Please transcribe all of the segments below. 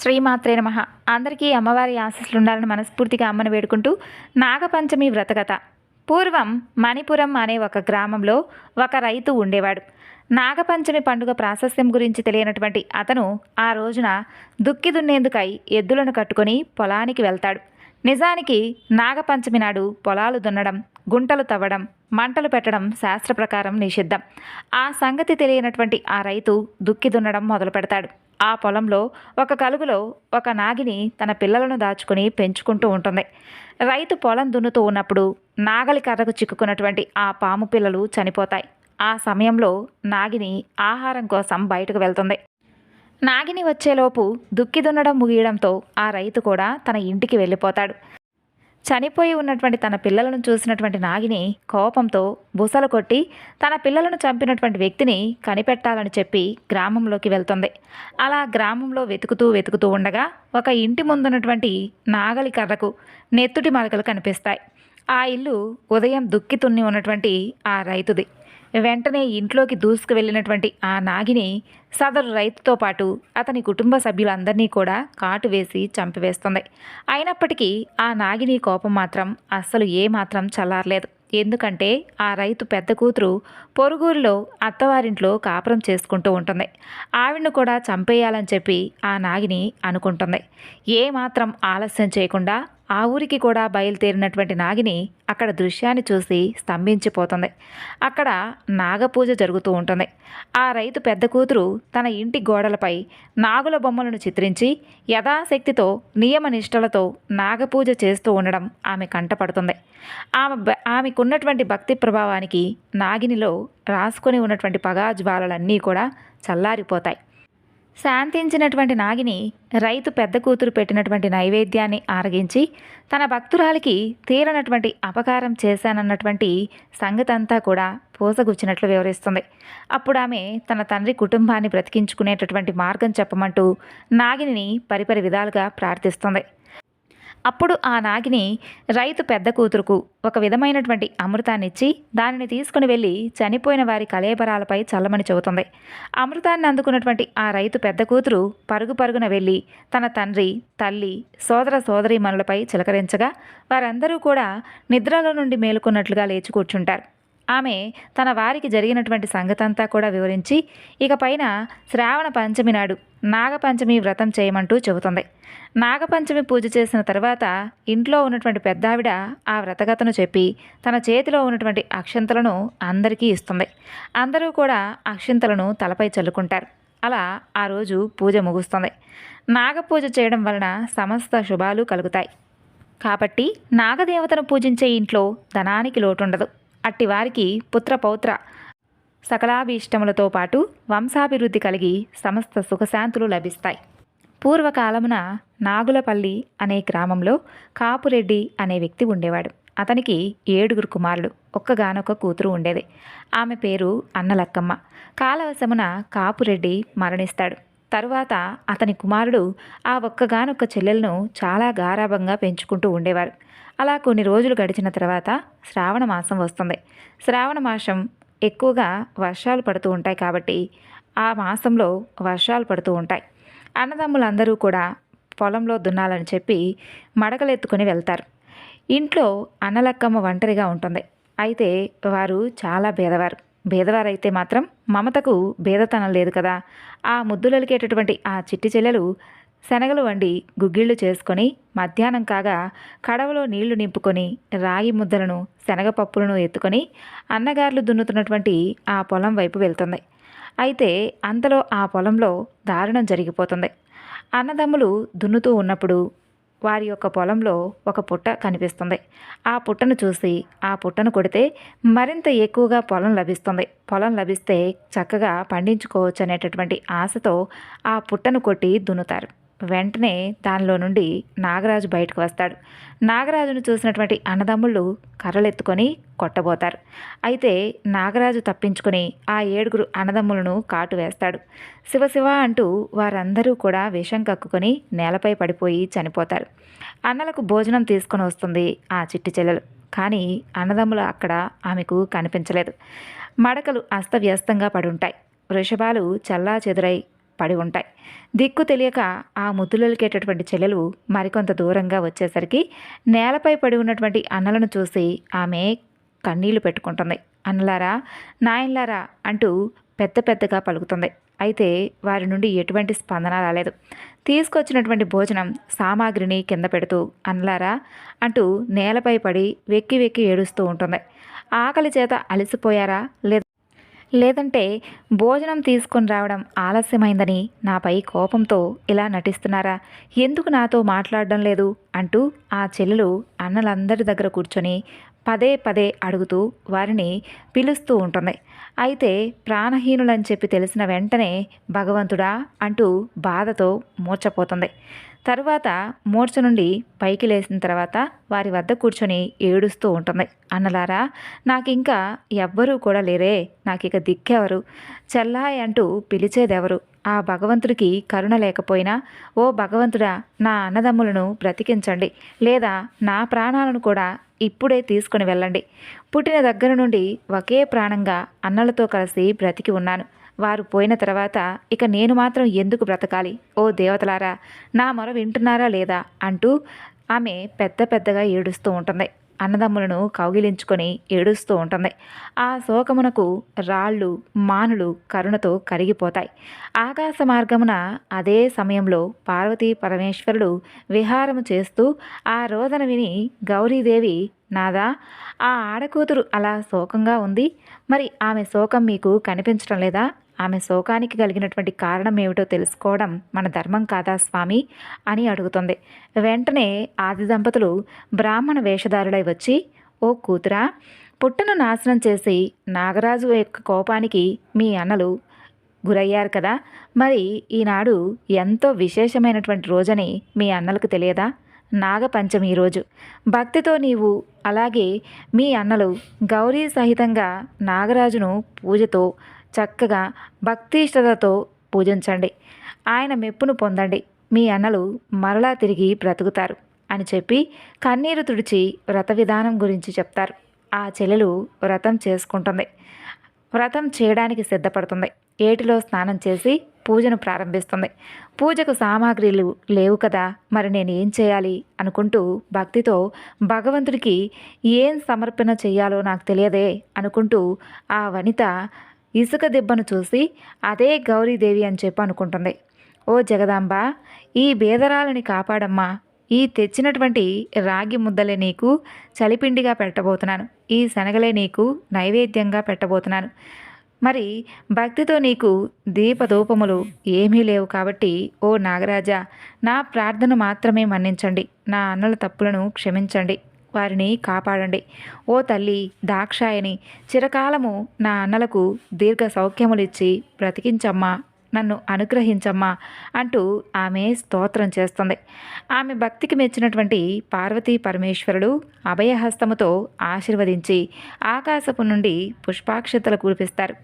శ్రీమాత్రే నమ. అందరికీ అమ్మవారి ఆశీస్సులు ఉండాలని మనస్ఫూర్తిగా అమ్మను వేడుకుంటూ నాగపంచమి వ్రతకథ. పూర్వం మణిపురం అనే ఒక గ్రామంలో ఒక రైతు ఉండేవాడు. నాగపంచమి పండుగ ప్రాశస్త్యం గురించి తెలియనటువంటి అతను ఆ రోజున దుక్కి దున్నేందుకై ఎద్దులను కట్టుకొని పొలానికి వెళ్తాడు. నిజానికి నాగపంచమి నాడు పొలాలు దున్నడం గుంటలు తవ్వడం మంటలు పెట్టడం శాస్త్ర ప్రకారం నిషిద్ధం. ఆ సంగతి తెలియనటువంటి ఆ రైతు దుక్కి దున్నడం మొదలు పెడతాడు ఆ పొలంలో ఒక కలుగులో ఒక నాగిని తన పిల్లలను దాచుకుని పెంచుకుంటూ ఉంటుంది. రైతు పొలం దున్నుతూ ఉన్నప్పుడు నాగలి కర్రకు చిక్కుకున్నటువంటి ఆ పాము పిల్లలు చనిపోతాయి. ఆ సమయంలో నాగిని ఆహారం కోసం బయటకు వెళ్తుంది. నాగిని వచ్చేలోపు దుక్కి దున్నడం ముగియడంతో ఆ రైతు కూడా తన ఇంటికి వెళ్ళిపోతాడు. చనిపోయి ఉన్నటువంటి తన పిల్లలను చూసినటువంటి నాగిని కోపంతో బుసలు కొట్టి తన పిల్లలను చంపినటువంటి వ్యక్తిని కనిపెట్టాలని చెప్పి గ్రామంలోకి వెళ్తుంది. అలా గ్రామంలో వెతుకుతూ వెతుకుతూ ఉండగా ఒక ఇంటి ముందున్నటువంటి నాగలి కర్రకు నెత్తుటి మరకలు కనిపిస్తాయి. ఆ ఇల్లు ఉదయం దుక్కి తున్ని ఉన్నటువంటి ఆ రైతుది. వెంటనే ఇంట్లోకి దూసుకు వెళ్ళినటువంటి ఆ నాగిని సదరు రైతుతో పాటు అతని కుటుంబ సభ్యులందరినీ కూడా కాటు వేసి చంపివేస్తుంది. అయినప్పటికీ ఆ నాగిని కోపం మాత్రం అస్సలు ఏమాత్రం చల్లారలేదు. ఎందుకంటే ఆ రైతు పెద్ద కూతురు పొరుగురులో అత్తవారింట్లో కాపురం చేసుకుంటూ ఉంటుంది. ఆవిడను కూడా చంపేయాలని చెప్పి ఆ నాగిని అనుకుంటుంది. ఏమాత్రం ఆలస్యం చేయకుండా ఆ ఊరికి కూడా బయలుదేరినటువంటి నాగిని అక్కడ దృశ్యాన్ని చూసి స్తంభించిపోతుంది. అక్కడ నాగపూజ జరుగుతూ ఉంటుంది. ఆ రైతు పెద్ద కూతురు తన ఇంటి గోడలపై నాగుల బొమ్మలను చిత్రించి యథాశక్తితో నియమనిష్టలతో నాగపూజ చేస్తూ ఉండడం ఆమె కంటపడుతుంది. ఆమె ఆమెకున్నటువంటి భక్తి ప్రభావానికి నాగినిలో రాసుకొని ఉన్నటువంటి పగా జ్వాలలన్నీ కూడా చల్లారిపోతాయి. శాంతించినటువంటి నాగిని రైతు పెద్ద కూతురు పెట్టినటువంటి నైవేద్యాన్ని ఆరగించి తన భక్తురాలికి తీరనటువంటి అపకారం చేశానన్నటువంటి సంగతంతా కూడా పూసగుచ్చినట్లు వివరిస్తుంది. అప్పుడు ఆమె తన తండ్రి కుటుంబాన్ని బ్రతికించుకునేటటువంటి మార్గం చెప్పమంటూ నాగిని పరిపరి విధాలుగా ప్రార్థిస్తుంది. అప్పుడు ఆ నాగిని రైతు పెద్ద కూతురుకు ఒక విధమైనటువంటి అమృతాన్నిచ్చి దానిని తీసుకుని వెళ్ళి చనిపోయిన వారి కలేబరాలపై చల్లమని చెబుతుంది. అమృతాన్ని అందుకున్నటువంటి ఆ రైతు పెద్ద కూతురు పరుగు పరుగున వెళ్ళి తన తండ్రి తల్లి సోదర సోదరీమణులపై చిలకరించగా వారందరూ కూడా నిద్రలో నుండి మేలుకున్నట్లుగా లేచి కూర్చుంటారు. ఆమె తన వారికి జరిగినటువంటి సంగతంతా కూడా వివరించి ఇక పైన శ్రావణ పంచమి నాడు నాగపంచమి వ్రతం చేయమంటూ చెబుతుంది. నాగపంచమి పూజ చేసిన తర్వాత ఇంట్లో ఉన్నటువంటి పెద్దావిడ ఆ వ్రతగతను చెప్పి తన చేతిలో ఉన్నటువంటి అక్షంతలను అందరికీ ఇస్తుంది. అందరూ కూడా అక్షింతలను తలపై చల్లుకుంటారు. అలా ఆ రోజు పూజ ముగుస్తుంది. నాగపూజ చేయడం వలన సమస్త శుభాలు కలుగుతాయి. కాబట్టి నాగదేవతను పూజించే ఇంట్లో ధనానికి లోటుండదు. అట్టి వారికి పుత్ర పౌత్ర సకలాభీష్టములతో పాటు వంశాభివృద్ధి కలిగి సమస్త సుఖశాంతులు లభిస్తాయి. పూర్వకాలమున నాగులపల్లి అనే గ్రామంలో కాపురెడ్డి అనే వ్యక్తి ఉండేవాడు. అతనికి ఏడుగురు కుమారులు ఒక్కగానొక్క కూతురు ఉండేది. ఆమె పేరు అన్నలక్కమ్మ. కాలవశమున కాపురెడ్డి మరణిస్తాడు. తరువాత అతని కుమారుడు ఆ ఒక్కగానొక్క చెల్లెలను చాలా గారాభంగా పెంచుకుంటూ ఉండేవారు. అలా కొన్ని రోజులు గడిచిన తర్వాత శ్రావణ మాసం వస్తుంది. శ్రావణ మాసం ఎక్కువగా వర్షాలు పడుతూ ఉంటాయి కాబట్టి ఆ మాసంలో వర్షాలు పడుతూ ఉంటాయి. అన్నదమ్ములందరూ కూడా పొలంలో దున్నాలని చెప్పి మడకలెత్తుకొని వెళ్తారు. ఇంట్లో అన్నలక్కమ్మ ఒంటరిగా ఉంటుంది. అయితే వారు చాలా భేదవారు. భేదవారైతే మాత్రం మమతకు భేదతనం లేదు కదా. ఆ ముద్దులలికేటటువంటి ఆ చిట్టి చెల్లెలు శనగలు వండి గుగ్గిళ్ళు చేసుకొని మధ్యాహ్నం కాగా కడవలో నీళ్ళు నింపుకొని రాగి ముద్దలను శనగపప్పులను ఎత్తుకొని అన్నగారులు దున్నుతున్నటువంటి ఆ పొలం వైపు వెళ్తుంది. అయితే అంతలో ఆ పొలంలో దారుణం జరిగిపోతుంది. అన్నదమ్ములు దున్నుతూ ఉన్నప్పుడు వారి యొక్క పొలంలో ఒక పుట్ట కనిపిస్తుంది. ఆ పుట్టను చూసి ఆ పుట్టను కొడితే మరింత ఎక్కువగా పొలం లభిస్తుంది. పొలం లభిస్తే చక్కగా పండించుకోవచ్చు అనేటటువంటి ఆశతో ఆ పుట్టను కొట్టి దున్నుతారు. వెంటనే దానిలో నుండి నాగరాజు బయటకు వస్తాడు. నాగరాజును చూసినటువంటి అన్నదమ్ముళ్ళు కర్రలెత్తుకొని కొట్టబోతారు. అయితే నాగరాజు తప్పించుకొని ఆ ఏడుగురు అన్నదమ్ములను కాటు వేస్తాడు. శివశివ అంటూ వారందరూ కూడా విషం కక్కుకొని నేలపై పడిపోయి చనిపోతారు. అన్నలకు భోజనం తీసుకొని వస్తుంది ఆ చిట్టి చెల్లెలు. కానీ అన్నదమ్ములు అక్కడ ఆమెకు కనిపించలేదు. మడకలు అస్తవ్యస్తంగా పడుంటాయి. వృషభాలు చల్లా చెదురై పడి ఉంటాయి. దిక్కు తెలియక ఆ ముద్దులకేటటువంటి చెల్లెలు మరికొంత దూరంగా వచ్చేసరికి నేలపై పడి ఉన్నటువంటి అన్నలను చూసి ఆమె కన్నీళ్ళు పెట్టుకుంటుంది. అన్నలారా నాయన్లారా అంటూ పెద్ద పెద్దగా పలుకుతుంది. అయితే వారి నుండి ఎటువంటి స్పందన రాలేదు. తీసుకొచ్చినటువంటి భోజనం సామాగ్రిని కింద పెడుతూ అన్నలారా అంటూ నేలపై పడి వెక్కి వెక్కి ఏడుస్తూ ఉంటుంది. ఆకలి చేత అలసిపోయారా లేదా లేదంటే భోజనం తీసుకొని రావడం ఆలస్యమైందని నాపై కోపంతో ఇలా నటిస్తున్నారా? ఎందుకు నాతో మాట్లాడడం లేదు? అంటూ ఆ చెల్లెలు అన్నలందరి దగ్గర కూర్చొని పదే పదే అడుగుతూ వారిని పిలుస్తూ ఉంటుంది. అయితే ప్రాణహీనులని చెప్పి తెలిసిన వెంటనే భగవంతుడా అంటూ బాధతో మూర్చపోతుంది తరువాత మూర్చ నుండి పైకి లేచిన తర్వాత వారి వద్ద కూర్చొని ఏడుస్తూ ఉంటుంది. అన్నలారా నాకు ఇంకా ఎవ్వరూ కూడా లేరే. నాకు ఇక దిక్కెవరు? చెల్లాయి అంటూ పిలిచేదెవరు? ఆ భగవంతుడికి కరుణ లేకపోయినా ఓ భగవంతుడా నా అన్నదమ్ములను బ్రతికించండి. లేదా నా ప్రాణాలను కూడా ఇప్పుడే తీసుకుని వెళ్ళండి. పుట్టిన దగ్గర నుండి ఒకే ప్రాణంగా అన్నలతో కలిసి బ్రతికి ఉన్నాను. వారు పోయిన తర్వాత ఇక నేను మాత్రం ఎందుకు బ్రతకాలి? ఓ దేవతలారా నా మొర వింటున్నారా లేదా? అంటూ ఆమె పెద్ద పెద్దగా ఏడుస్తూ ఉంటుంది. అన్నదమ్ములను కౌగిలించుకొని ఏడుస్తూ ఉంటుంది. ఆ శోకమునకు రాళ్ళు మానులు కరుణతో కరిగిపోతాయి. ఆకాశ మార్గమున అదే సమయంలో పార్వతీ పరమేశ్వరుడు విహారము చేస్తూ ఆ రోదన విని గౌరీదేవి నాదా ఆ ఆడకూతురు అలా శోకంగా ఉంది. మరి ఆమె శోకం మీకు కనిపించడం లేదా? ఆమె శోకానికి కలిగినటువంటి కారణం ఏమిటో తెలుసుకోవడం మన ధర్మం కాదా స్వామి? అని అడుగుతుంది. వెంటనే ఆది దంపతులు బ్రాహ్మణ వేషధారులై వచ్చి ఓ కూతురా పుట్టను నాశనం చేసి నాగరాజు యొక్క కోపానికి మీ అన్నలు గురయ్యారు కదా. మరి ఈనాడు ఎంతో విశేషమైనటువంటి రోజని మీ అన్నలకు తెలియదా? నాగపంచమి రోజు. భక్తితో నీవు అలాగే మీ అన్నలు గౌరీ సహితంగా నాగరాజును పూజతో చక్కగా భక్తిష్టతతో పూజించండి. ఆయన మెప్పును పొందండి. మీ అన్నలు మరలా తిరిగి బ్రతుకుతారు అని చెప్పి కన్నీరు తుడిచి వ్రత విధానం గురించి చెప్తారు. ఆ చెల్లెలు వ్రతం చేసుకుంటుంది. వ్రతం చేయడానికి సిద్ధపడుతుంది. ఏటిలో స్నానం చేసి పూజను ప్రారంభిస్తుంది. పూజకు సామాగ్రిలు లేవు కదా మరి నేను ఏం చేయాలి అనుకుంటూ భక్తితో భగవంతుడికి ఏం సమర్పణ చేయాలో నాకు తెలియదే అనుకుంటూ ఆ వనిత ఇసుక దిబ్బను చూసి అదే గౌరీదేవి అని చెప్పి అనుకుంటుంది. ఓ జగదాంబ ఈ బేదరాలని కాపాడమ్మా. ఈ తెచ్చినటువంటి రాగి ముద్దలే నీకు చలిపిండిగా పెట్టబోతున్నాను. ఈ శనగలే నీకు నైవేద్యంగా పెట్టబోతున్నాను. మరి భక్తితో నీకు దీపధూపములు ఏమీ లేవు కాబట్టి ఓ నాగరాజా నా ప్రార్థన మాత్రమే మన్నించండి. నా అన్నల తప్పులను క్షమించండి. వారిని కాపాడండి. ఓ తల్లి దాక్షాయని చిరకాలము నా అన్నలకు దీర్ఘ సౌఖ్యములిచ్చి బ్రతికించమ్మా నన్ను అనుగ్రహించమ్మా అంటూ ఆమె స్తోత్రం చేస్తుంది. ఆమె భక్తికి మెచ్చినటువంటి పార్వతీ పరమేశ్వరుడు అభయహస్తముతో ఆశీర్వదించి ఆకాశపు నుండి పుష్పాక్షతలు కురిపిస్తారు.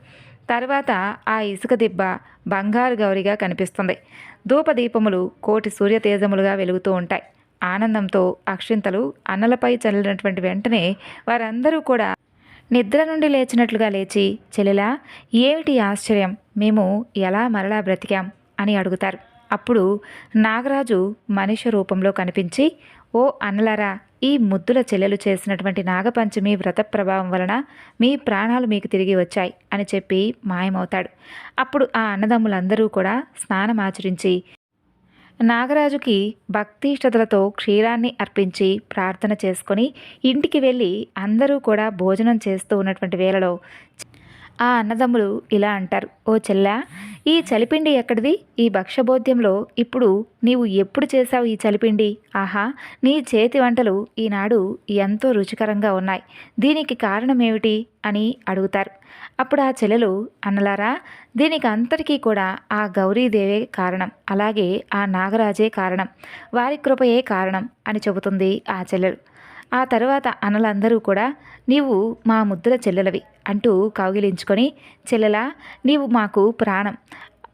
తర్వాత ఆ ఇసుక దిబ్బ బంగారు గౌరిగా కనిపిస్తుంది. ధూపదీపములు కోటి సూర్యతేజములుగా వెలుగుతూ ఉంటాయి. ఆనందంతో అక్షింతలు అన్నలపై చల్లినటువంటి వెంటనే వారందరూ కూడా నిద్ర నుండి లేచినట్లుగా లేచి చెల్లెలా ఏమిటి ఆశ్చర్యం? మేము ఎలా మరలా బ్రతికాం? అని అడుగుతారు. అప్పుడు నాగరాజు మనిషి రూపంలో కనిపించి ఓ అన్నలారా ఈ ముద్దుల చెల్లెలు చేసినటువంటి నాగపంచమి వ్రత ప్రభావం వలన మీ ప్రాణాలు మీకు తిరిగి వచ్చాయి అని చెప్పి మాయమవుతాడు. అప్పుడు ఆ అన్నదమ్ములందరూ కూడా స్నానం ఆచరించి నాగరాజుకి భక్తిష్టతలతో క్షీరాన్ని అర్పించి ప్రార్థన చేసుకొని ఇంటికి వెళ్ళి అందరూ కూడా భోజనం చేస్తూ ఉన్నటువంటి వేళలో ఆ అన్నదమ్ములు ఇలా అంటారు ఓ చెల్లా ఈ చలిపిండి ఎక్కడిది? ఈ భక్ష్యబోధ్యంలో ఇప్పుడు నీవు ఎప్పుడు చేశావు ఈ చలిపిండి? ఆహా నీ చేతి వంటలు ఈనాడు ఎంతో రుచికరంగా ఉన్నాయి. దీనికి కారణం ఏమిటి అని అడుగుతారు. అప్పుడు ఆ చెల్లెలు అన్నలారా దీనికి అంతటికీ కూడా ఆ గౌరీదేవే కారణం. అలాగే ఆ నాగరాజే కారణం. వారి కృపయే కారణం అని చెబుతుంది ఆ చెల్లెలు. ఆ తరువాత అన్నలందరూ కూడా నీవు మా ముద్దుల చెల్లెలవి. అంటూ కౌగిలించుకొని చెల్లెలా నీవు మాకు ప్రాణం.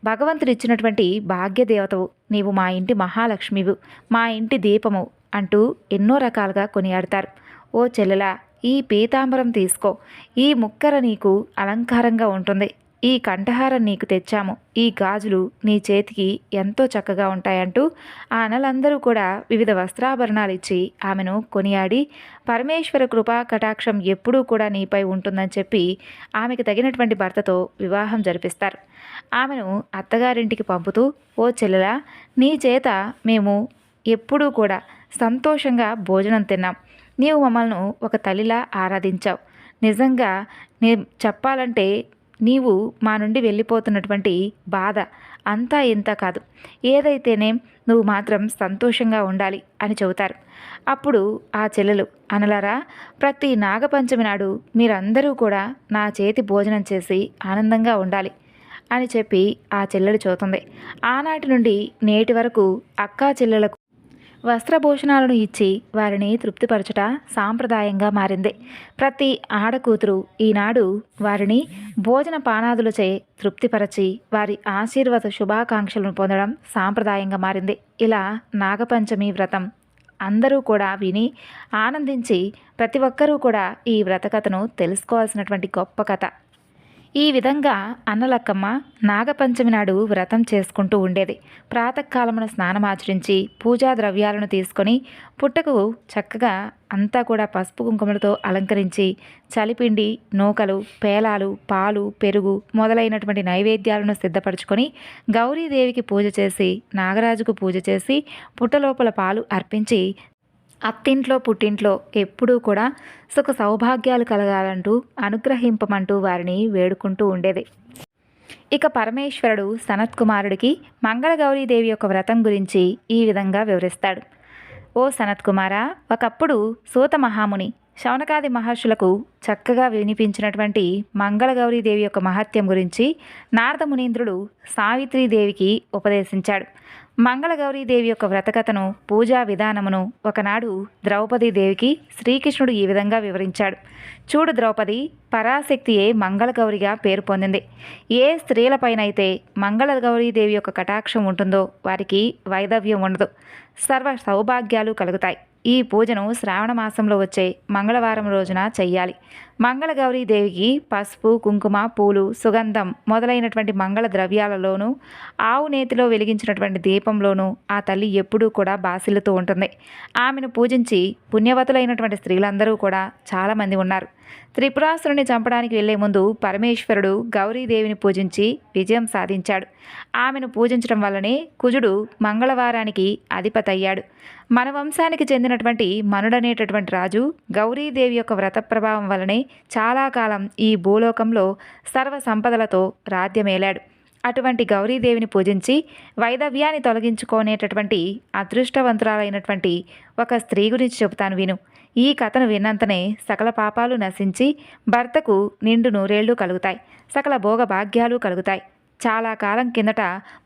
భగవంతుడిచ్చినటువంటి భాగ్యదేవతవు. నీవు మా ఇంటి మహాలక్ష్మివు. మా ఇంటి దీపము అంటూ ఎన్నో రకాలుగా కొనియాడతారు. ఓ చెల్లెలా ఈ పీతాంబరం తీసుకో. ఈ ముక్కర నీకు అలంకారంగా ఉంటుంది. ఈ కంఠహారం నీకు తెచ్చాము. ఈ గాజులు నీ చేతికి ఎంతో చక్కగా ఉంటాయంటూ ఆ అనలందరూ కూడా వివిధ వస్త్రాభరణాలు ఇచ్చి ఆమెను కొనియాడి పరమేశ్వర కృపా కటాక్షం ఎప్పుడూ కూడా నీపై ఉంటుందని చెప్పి ఆమెకు తగినటువంటి భర్తతో వివాహం జరిపిస్తారు. ఆమెను అత్తగారింటికి పంపుతూ ఓ చెల్లెలా నీ చేత మేము ఎప్పుడూ కూడా సంతోషంగా భోజనం తిన్నాం. నీవు మమ్మల్ని ఒక తల్లిలా ఆరాధించావు. నిజంగా నే చెప్పాలంటే నీవు మా నుండి వెళ్ళిపోతున్నటువంటి బాధ అంతా ఇంత కాదు. ఏదైతేనే నువ్వు మాత్రం సంతోషంగా ఉండాలి అని చెబుతారు. అప్పుడు ఆ చెల్లెలు అనలారా ప్రతి నాగపంచమి నాడు మీరందరూ కూడా నా చేతి భోజనం చేసి ఆనందంగా ఉండాలి అని చెప్పి ఆ చెల్లెలు చూతుంది ఆనాటి నుండి నేటి వరకు అక్కా చెల్లెలకు వస్త్రభూషణాలను ఇచ్చి వారిని తృప్తిపరచుట సాంప్రదాయంగా మారింది. ప్రతి ఆడకూతురు ఈనాడు వారిని భోజన పానాదులచే తృప్తిపరచి వారి ఆశీర్వాద శుభాకాంక్షలను పొందడం సాంప్రదాయంగా మారింది. ఇలా నాగపంచమి వ్రతం అందరూ కూడా విని ఆనందించి ప్రతి ఒక్కరూ కూడా ఈ వ్రతకథను తెలుసుకోవాల్సినటువంటి గొప్ప కథ. ఈ విధంగా అన్నలక్కమ్మ నాగపంచమి నాడు వ్రతం చేసుకుంటూ ఉండేది. ప్రాతకాలమున స్నానమాచరించి పూజా ద్రవ్యాలను తీసుకొని పుట్టకు చక్కగా అంతా కూడా పసుపు కుంకుమలతో అలంకరించి చలిపిండి నూకలు పేలాలు పాలు పెరుగు మొదలైనటువంటి నైవేద్యాలను సిద్ధపరచుకొని గౌరీదేవికి పూజ చేసి నాగరాజుకు పూజ చేసి పుట్టలోపల పాలు అర్పించి అత్తింట్లో పుట్టింట్లో ఎప్పుడూ కూడా సుఖ సౌభాగ్యాలు కలగాలంటూ అనుగ్రహింపమంటూ వారిని వేడుకుంటూ ఉండేది. ఇక పరమేశ్వరుడు సనత్ కుమారుడికి మంగళగౌరీదేవి యొక్క వ్రతం గురించి ఈ విధంగా వివరిస్తాడు. ఓ సనత్ కుమార ఒకప్పుడు సూత మహాముని శౌనకాది మహర్షులకు చక్కగా వినిపించినటువంటి మంగళగౌరీదేవి యొక్క మహత్యం గురించి నారద మునీంద్రుడు సావిత్రీదేవికి ఉపదేశించాడు. మంగళగౌరీదేవి యొక్క వ్రతకథను పూజా విధానమును ఒకనాడు ద్రౌపదీదేవికి శ్రీకృష్ణుడు ఈ విధంగా వివరించాడు. చూడు ద్రౌపది పరాశక్తియే మంగళగౌరిగా పేరు పొందింది. ఏ స్త్రీలపైనైతే మంగళగౌరీదేవి యొక్క కటాక్షం ఉంటుందో వారికి వైదవ్యం ఉండదు. సర్వ సౌభాగ్యాలు కలుగుతాయి. ఈ పూజను శ్రావణ మాసంలో వచ్చే మంగళవారం రోజున చెయ్యాలి. దేవికి పసుపు కుంకుమ పూలు సుగంధం మొదలైనటువంటి మంగళ ద్రవ్యాలలోనూ ఆవు నేతిలో వెలిగించినటువంటి దీపంలోనూ ఆ తల్లి ఎప్పుడూ కూడా బాసిల్లుతూ ఉంటుంది. ఆమెను పూజించి పుణ్యవతులైనటువంటి స్త్రీలందరూ కూడా చాలామంది ఉన్నారు. త్రిపురాసురుని చంపడానికి వెళ్ళే ముందు పరమేశ్వరుడు గౌరీదేవిని పూజించి విజయం సాధించాడు. ఆమెను పూజించడం వల్లనే కుజుడు మంగళవారానికి అధిపతయ్యాడు మన వంశానికి చెందినటువంటి మనుడనేటటువంటి రాజు గౌరీదేవి యొక్క వ్రత ప్రభావం వల్లనే చాలా కాలం ఈ భూలోకంలో సర్వ సంపదలతో రాజ్యమేలాడు. అటువంటి గౌరీదేవిని పూజించి వైదవ్యాన్ని తొలగించుకునేటటువంటి అదృష్టవంతురాలైనటువంటి ఒక స్త్రీ గురించి చెబుతాను విను. ఈ కథను విన్నంతనే సకల పాపాలు నశించి భర్తకు నిండు నూరేళ్ళు కలుగుతాయి. సకల భోగ భాగ్యాలు కలుగుతాయి. చాలా కాలం కిందట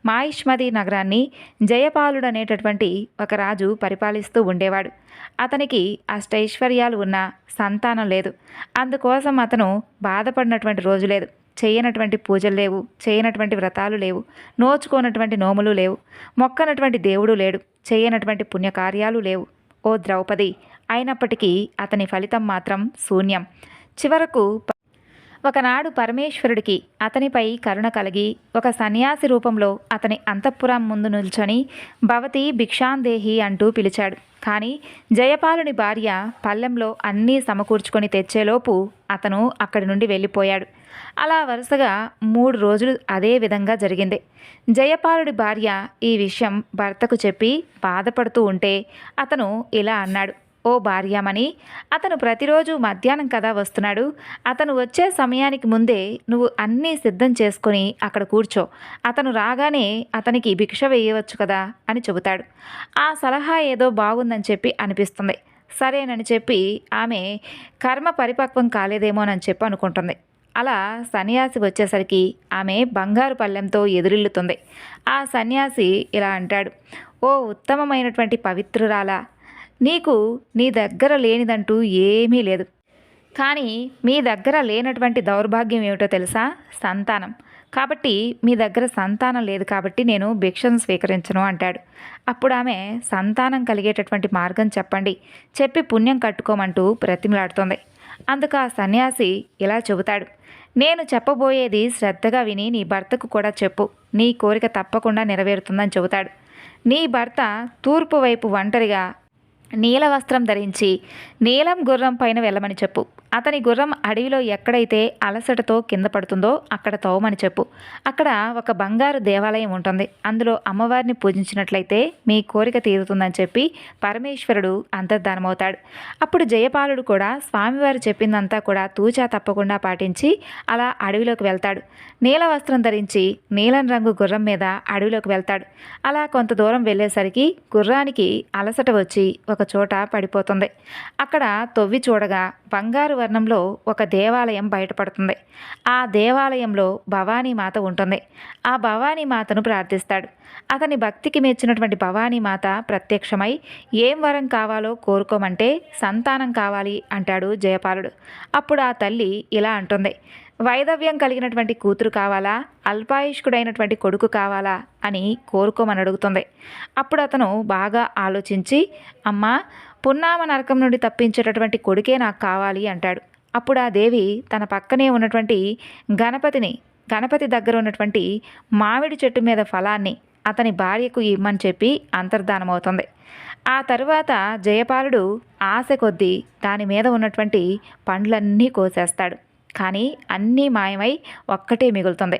మాయిష్మది నగరాన్ని జయపాలుడనేటటువంటి ఒక రాజు పరిపాలిస్తూ ఉండేవాడు. అతనికి అష్టైశ్వర్యాలు ఉన్న సంతానం లేదు. అందుకోసం అతను బాధపడినటువంటి రోజు లేదు. చేయనటువంటి పూజలు లేవు. చేయనటువంటి వ్రతాలు లేవు. నోచుకోనటువంటి నోములు లేవు. మొక్కనటువంటి దేవుడు లేడు. చేయనటువంటి పుణ్యకార్యాలు లేవు. ఓ ద్రౌపది అయినప్పటికీ అతని ఫలితం మాత్రం శూన్యం. చివరకు ఒకనాడు పరమేశ్వరుడికి అతనిపై కరుణ కలిగి ఒక సన్యాసి రూపంలో అతని అంతఃపురం ముందు నిల్చొని భవతి భిక్షాందేహి అంటూ పిలిచాడు. కానీ జయపాలుని భార్య పల్లెంలో అన్నీ సమకూర్చుకొని తెచ్చేలోపు అతను అక్కడి నుండి వెళ్ళిపోయాడు. అలా వరుసగా మూడు రోజులు అదే విధంగా జరిగింది. జయపాలుడి భార్య ఈ విషయం భర్తకు చెప్పి బాధపడుతూ ఉంటే అతను ఇలా అన్నాడు. ఓ భార్యామణి అతను ప్రతిరోజు మధ్యాహ్నం కదా వస్తున్నాడు. అతను వచ్చే సమయానికి ముందే నువ్వు అన్నీ సిద్ధం చేసుకొని అక్కడ కూర్చో. అతను రాగానే అతనికి భిక్ష వేయవచ్చు కదా అని చెబుతాడు. ఆ సలహా ఏదో బాగుందని చెప్పి అనిపిస్తుంది. సరేనని చెప్పి ఆమె కర్మ పరిపక్వం కాలేదేమోనని చెప్పి అనుకుంటుంది. అలా సన్యాసి వచ్చేసరికి ఆమె బంగారు పళ్ళెంతో ఎదురిల్లుతుంది. ఆ సన్యాసి ఇలా అంటాడు ఓ ఉత్తమమైనటువంటి పవిత్రురాలా నీకు నీ దగ్గర లేనిదంటూ ఏమీ లేదు. కానీ మీ దగ్గర లేనటువంటి దౌర్భాగ్యం ఏమిటో తెలుసా? సంతానం. కాబట్టి మీ దగ్గర సంతానం లేదు కాబట్టి నేను భిక్షను స్వీకరించను అంటాడు. అప్పుడు ఆమె సంతానం కలిగేటటువంటి మార్గం చెప్పండి. చెప్పి పుణ్యం కట్టుకోమంటూ ప్రతిమలాడుతుంది అందుకు ఆ సన్యాసి ఇలా చెబుతాడు. నేను చెప్పబోయేది శ్రద్ధగా విని నీ భర్తకు కూడా చెప్పు. నీ కోరిక తప్పకుండా నెరవేరుతుందని చెబుతాడు. నీ భర్త తూర్పు వైపు ఒంటరిగా నీల వస్త్రం ధరించి నీలం గుర్రం పైన వెళ్ళమని చెప్పు. అతని గుర్రం అడవిలో ఎక్కడైతే అలసటతో కింద పడుతుందో అక్కడ తోవమని చెప్పు. అక్కడ ఒక బంగారు దేవాలయం ఉంటుంది. అందులో అమ్మవారిని పూజించినట్లయితే మీ కోరిక తీరుతుందని చెప్పి పరమేశ్వరుడు అంతర్ధానమవుతాడు. అప్పుడు జయపాలుడు కూడా స్వామివారు చెప్పిందంతా కూడా తూచా తప్పకుండా పాటించి అలా అడవిలోకి వెళ్తాడు. నీల వస్త్రం ధరించి నీలం రంగు గుర్రం మీద అడవిలోకి వెళ్తాడు. అలా కొంత దూరం వెళ్ళేసరికి గుర్రానికి అలసట వచ్చి ఒక చోట పడిపోతుంది. అక్కడ తొవ్వి చూడగా బంగారు వర్ణంలో ఒక దేవాలయం బయటపడుతుంది. ఆ దేవాలయంలో భవానీ మాత ఉంటుంది. ఆ భవానీ మాతను ప్రార్థిస్తాడు. అతని భక్తికి మెచ్చినటువంటి భవానీ మాత ప్రత్యక్షమై ఏం వరం కావాలో కోరుకోమంటే సంతానం కావాలి అంటాడు జయపాలుడు. అప్పుడు ఆ తల్లి ఇలా అంటుంది వైదవ్యం కలిగినటువంటి కూతురు కావాలా? అల్పాయుష్కుడైనటువంటి కొడుకు కావాలా? అని కోరుకోమని అడుగుతుంది. అప్పుడు అతను బాగా ఆలోచించి అమ్మా పున్నామ నరకం నుండి తప్పించేటటువంటి కొడుకే నాకు కావాలి అంటాడు. అప్పుడు ఆ దేవి తన పక్కనే ఉన్నటువంటి గణపతిని గణపతి దగ్గర ఉన్నటువంటి మామిడి చెట్టు మీద ఫలాన్ని అతని భార్యకు ఇమ్మని చెప్పి అంతర్ధానమవుతుంది. ఆ తరువాత జయపాలుడు ఆశ కొద్దీ దాని మీద ఉన్నటువంటి పండ్లన్నీ కోసేస్తాడు. కానీ అన్నీ మాయమై ఒక్కటే మిగులుతుంది.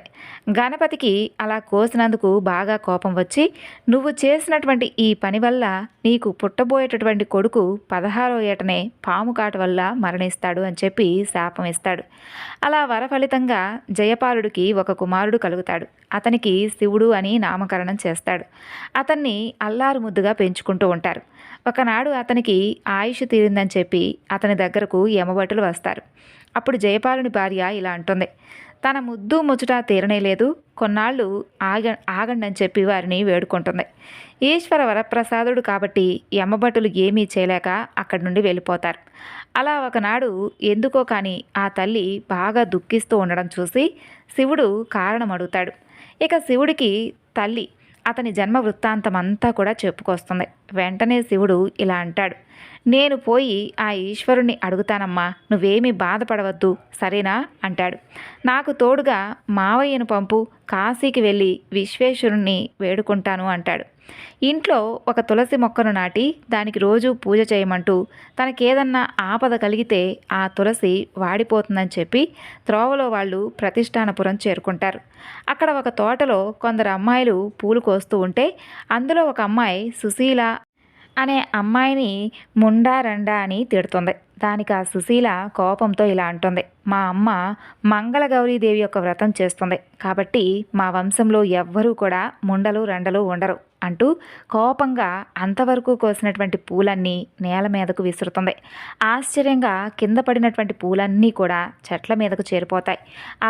గణపతికి అలా కోసినందుకు బాగా కోపం వచ్చి నువ్వు చేసినటువంటి ఈ పని వల్ల నీకు పుట్టబోయేటటువంటి కొడుకు పదహారో ఏటనే పాము కాటు వల్ల మరణిస్తాడు అని చెప్పి శాపం ఇస్తాడు. అలా వరఫలితంగా జయపాలుడికి ఒక కుమారుడు కలుగుతాడు. అతనికి శివుడు అని నామకరణం చేస్తాడు. అతన్ని అల్లారు ముద్దుగా పెంచుకుంటూ ఉంటారు. ఒకనాడు అతనికి ఆయుష్ తీరిందని చెప్పి అతని దగ్గరకు యమభటులు వస్తారు. అప్పుడు జయపాలుని భార్య ఇలా అంటుంది తన ముద్దు ముచ్చట తీరనే లేదు కొన్నాళ్ళు ఆగ ఆగండి అని చెప్పి వారిని వేడుకుంటుంది. ఈశ్వర వరప్రసాదుడు కాబట్టి యమభటులు ఏమీ చేయలేక అక్కడి నుండి వెళ్ళిపోతారు. అలా ఒకనాడు ఎందుకో కానీ ఆ తల్లి బాగా దుఃఖిస్తూ ఉండడం చూసి శివుడు కారణం అడుగుతాడు. ఇక శివుడికి తల్లి అతని జన్మ వృత్తాంతం అంతా కూడా చెప్పుకొస్తుంది. వెంటనే శివుడు ఇలా అంటాడు నేను పోయి ఆ ఈశ్వరుణ్ణి అడుగుతానమ్మా నువ్వేమీ బాధపడవద్దు సరేనా? అంటాడు. నాకు తోడుగా మావయ్యను పంపు కాశీకి వెళ్ళి విశ్వేశ్వరుణ్ణి వేడుకుంటాను అంటాడు. ఇంట్లో ఒక తులసి మొక్కను నాటి దానికి రోజు పూజ చేయమంటూ తనకేదన్నా ఆపద కలిగితే ఆ తులసి వాడిపోతుందని చెప్పి త్రోవలో వాళ్ళు ప్రతిష్టానపురం చేరుకుంటారు. అక్కడ ఒక తోటలో కొందరు అమ్మాయిలు పూలు కోస్తూ ఉంటే అందులో ఒక అమ్మాయి సుశీల అనే అమ్మాయిని ముండా రండా అని తిడుతుంది. దానికి ఆ సుశీల కోపంతో ఇలా అంటుంది. మా అమ్మ మంగళగౌరీదేవి యొక్క వ్రతం చేస్తుంది. కాబట్టి మా వంశంలో ఎవ్వరూ కూడా ముండలు రండలు ఉండరు. అంటూ కోపంగా అంతవరకు కోసినటువంటి పూలన్నీ నేల మీదకు విసురుతుంది. ఆశ్చర్యంగా కింద పడినటువంటి పూలన్నీ కూడా చెట్ల మీదకు చేరిపోతాయి.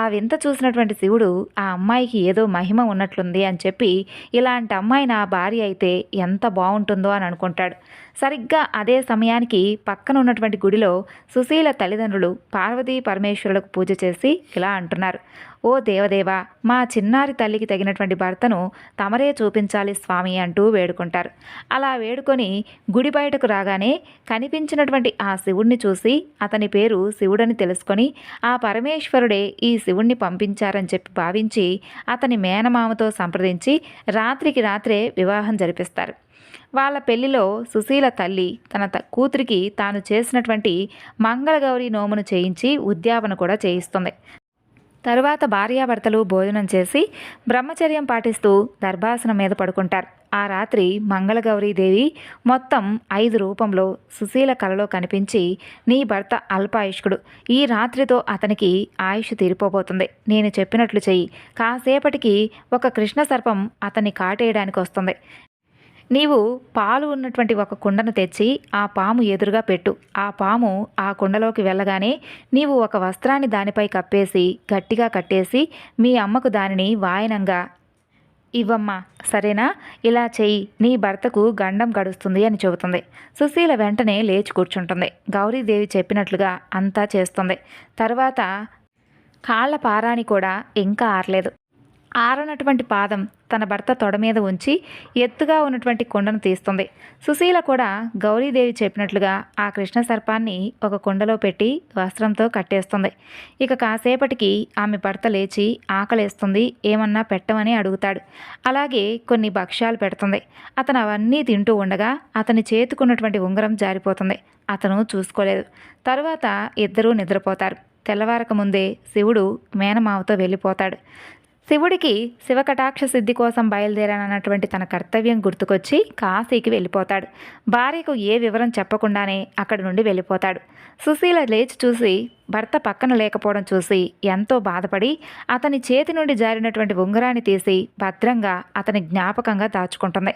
ఆ వింత చూసినటువంటి శివుడు ఆ అమ్మాయికి ఏదో మహిమ ఉన్నట్లుంది అని చెప్పి ఇలాంటి అమ్మాయి నా భార్య అయితే ఎంత బాగుంటుందో అని అనుకుంటాడు. సరిగ్గా అదే సమయానికి పక్కన ఉన్నటువంటి గుడిలో సుశీల తల్లిదండ్రులు పార్వతీ పరమేశ్వరులకు పూజ చేసి ఇలా అంటున్నారు. ఓ దేవదేవా మా చిన్నారి తల్లికి తగినటువంటి భర్తను తమరే చూపించాలి స్వామి అంటూ వేడుకుంటారు. అలా వేడుకొని గుడి బయటకు రాగానే కనిపించినటువంటి ఆ శివుణ్ణి చూసి అతని పేరు శివుడని తెలుసుకొని ఆ పరమేశ్వరుడే ఈ శివుణ్ణి పంపించారని చెప్పి భావించి అతని మేనమామతో సంప్రదించి రాత్రికి రాత్రే వివాహం జరిపిస్తారు. వాళ్ళ పెళ్ళిలో సుశీల తల్లి తన త- కూతురికి తాను చేసినటువంటి మంగళగౌరి నోమును చేయించి ఉద్యాపన కూడా చేయిస్తుంది. తరువాత భార్యాభర్తలు భోజనం చేసి బ్రహ్మచర్యం పాటిస్తూ దర్భాసనం మీద పడుకుంటారు. ఆ రాత్రి మంగళగౌరీదేవి మొత్తం ఐదు రూపంలో సుశీల కలలో కనిపించి నీ భర్త అల్పాయుష్కుడు. ఈ రాత్రితో అతనికి ఆయుష్ తీరిపోబోతుంది. నేను చెప్పినట్లు చెయ్యి. కాసేపటికి ఒక కృష్ణ సర్పం అతన్ని కాటేయడానికి వస్తుంది నీవు పాలు ఉన్నటువంటి ఒక కుండను తెచ్చి ఆ పాము ఎదురుగా పెట్టు. ఆ పాము ఆ కుండలోకి వెళ్ళగానే నీవు ఒక వస్త్రాన్ని దానిపై కప్పేసి గట్టిగా కట్టేసి మీ అమ్మకు దానిని వాయనంగా ఇవ్వమ్మా. సరేనా? ఇలా చెయ్యి. నీ భర్తకు గండం గడుస్తుంది అని చెబుతుంది. సుశీల వెంటనే లేచి కూర్చుంటుంది. గౌరీదేవి చెప్పినట్లుగా అంతా చేస్తుంది. తర్వాత కాళ్ళ పారాణి కూడా ఇంకా ఆరలేదు. ఆరనటువంటి పాదం తన భర్త తొడ మీద ఉంచి ఎత్తుగా ఉన్నటువంటి కుండను తీస్తుంది. సుశీల కూడా గౌరీదేవి చెప్పినట్లుగా ఆ కృష్ణ సర్పాన్ని ఒక కుండలో పెట్టి వస్త్రంతో కట్టేస్తుంది. ఇక కాసేపటికి ఆమె భర్త లేచి ఆకలేస్తుంది. ఏమన్నా పెట్టమని అడుగుతాడు. అలాగే కొన్ని భక్ష్యాలు పెడుతుంది. అతను అవన్నీ తింటూ ఉండగా అతని చేతుకున్నటువంటి ఉంగరం జారిపోతుంది. అతను చూసుకోలేదు. తరువాత ఇద్దరూ నిద్రపోతారు. తెల్లవారక ముందే శివుడు మేనమావతో వెళ్ళిపోతాడు. శివుడికి శివకటాక్ష సిద్ధి కోసం బయలుదేరానన్నటువంటి తన కర్తవ్యం గుర్తుకొచ్చి కాశీకి వెళ్ళిపోతాడు. భార్యకు ఏ వివరం చెప్పకుండానే అక్కడి నుండి వెళ్ళిపోతాడు. సుశీల లేచి చూసి భర్త పక్కన లేకపోవడం చూసి ఎంతో బాధపడి అతని చేతి నుండి జారినటువంటి ఉంగరాన్ని తీసి భద్రంగా అతని జ్ఞాపకంగా దాచుకుంటుంది.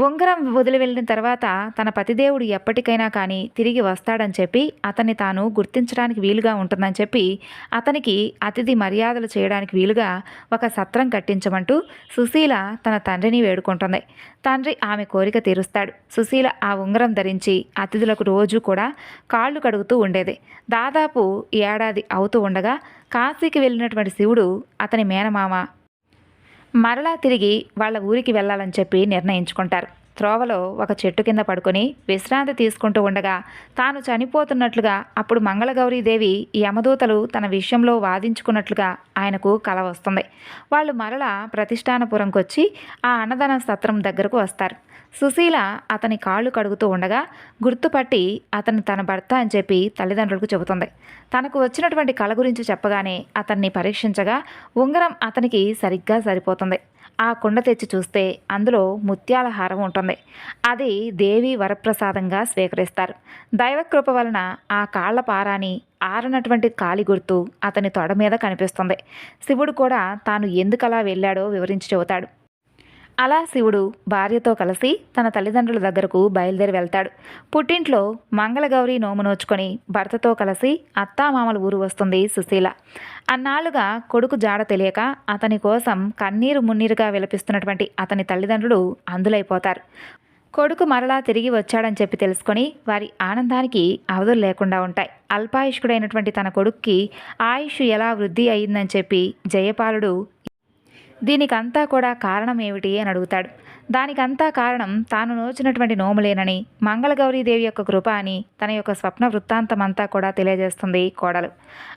ఉంగరం వదిలి వెళ్ళిన తర్వాత తన పతిదేవుడు ఎప్పటికైనా కానీ తిరిగి వస్తాడని చెప్పి అతన్ని తాను గుర్తించడానికి వీలుగా ఉంటుందని చెప్పి అతనికి అతిథి మర్యాదలు చేయడానికి వీలుగా ఒక సత్రం కట్టించమంటూ సుశీల తన తండ్రిని వేడుకుంటుంది. తండ్రి ఆమె కోరిక తీరుస్తాడు. సుశీల ఆ ఉంగరం ధరించి అతిథులకు రోజు కూడా కాళ్ళు కడుగుతూ అవుతూ ఉండేది. దాదాపు ఏడాది అవుతూ ఉండగా కాశీకి వెళ్ళినటువంటి శివుడు అతని మేనమామ మరలా తిరిగి వాళ్ళ ఊరికి వెళ్ళాలని చెప్పి నిర్ణయించుకుంటారు. త్రోవలో ఒక చెట్టు కింద పడుకొని విశ్రాంతి తీసుకుంటూ ఉండగా తాను చనిపోతున్నట్లుగా అప్పుడు మంగళగౌరీదేవి యమదూతలు తన విషయంలో వాదించుకున్నట్లుగా ఆయనకు కల వస్తుంది. వాళ్ళు మరలా ప్రతిష్టానపురంకొచ్చి ఆ అన్నదాన సత్రం దగ్గరకు వస్తారు. సుశీల అతని కాళ్ళు కడుగుతూ ఉండగా గుర్తుపట్టి అతను తన భర్త అని చెప్పి తల్లిదండ్రులకు చెబుతుంది. తనకు వచ్చినటువంటి కళ గురించి చెప్పగానే అతన్ని పరీక్షించగా ఉంగరం అతనికి సరిగ్గా సరిపోతుంది. ఆ కుండ తెచ్చి చూస్తే అందులో ముత్యాల హారం ఉంటుంది. అది దేవి వరప్రసాదంగా స్వీకరిస్తారు. దైవకృప వలన ఆ కాళ్ళ పారాని ఆరనటువంటి కాలి గుర్తు అతని తొడ మీద కనిపిస్తుంది. శివుడు కూడా తాను ఎందుకలా వెళ్ళాడో వివరించి చెబుతాడు. అలా శివుడు భార్యతో కలిసి తన తల్లిదండ్రుల దగ్గరకు బయలుదేరి వెళ్తాడు. పుట్టింట్లో మంగళగౌరి నోము నోచుకొని భర్తతో కలిసి అత్తామామల ఊరు వస్తుంది సుశీల. అన్నాళ్ళుగా కొడుకు జాడ తెలియక అతని కోసం కన్నీరు మున్నీరుగా విలపిస్తున్నటువంటి అతని తల్లిదండ్రులు అందులైపోతారు. కొడుకు మరలా తిరిగి వచ్చాడని చెప్పి తెలుసుకొని వారి ఆనందానికి అవధులు లేకుండా ఉంటాయి. అల్పాయుష్కుడైనటువంటి తన కొడుక్కి ఆయుష్ ఎలా వృద్ధి అయిందని చెప్పి జయపాలుడు దీనికంతా కూడా కారణం ఏమిటి అని అడుగుతాడు. దానికంతా కారణం తాను నోచినటువంటి నోములేనని మంగళగౌరీదేవి యొక్క కృప అని తన యొక్క స్వప్న వృత్తాంతం అంతా కూడా తెలియజేస్తుంది కోడలు.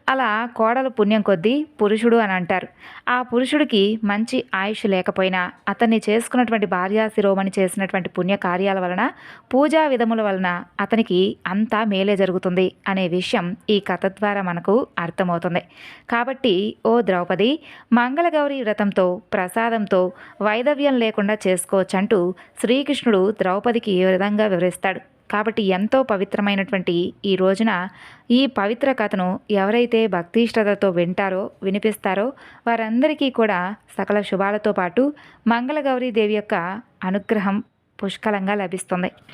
అలా కోడలు పుణ్యం కొద్దీ పురుషుడు అని అంటారు. ఆ పురుషుడికి మంచి ఆయుష్ లేకపోయినా అతన్ని చేసుకున్నటువంటి భార్యాశిరోమణి చేసినటువంటి పుణ్య కార్యాల వలన పూజా విధముల వలన అతనికి అంతా మేలే జరుగుతుంది అనే విషయం ఈ కథ ద్వారా మనకు అర్థమవుతుంది. కాబట్టి ఓ ద్రౌపది మంగళగౌరి వ్రతంతో ప్రసాదంతో వైదవ్యం లేకుండా చేసుకోవచ్చంటూ శ్రీకృష్ణుడు ద్రౌపదికి ఏ విధంగా వివరిస్తాడు? కాబట్టి ఎంతో పవిత్రమైనటువంటి ఈ రోజున ఈ పవిత్ర కథను ఎవరైతే భక్తిష్టతతో వింటారో వినిపిస్తారో వారందరికీ కూడా సకల శుభాలతో పాటు మంగళగౌరీ దేవి యొక్క అనుగ్రహం పుష్కలంగా లభిస్తుంది.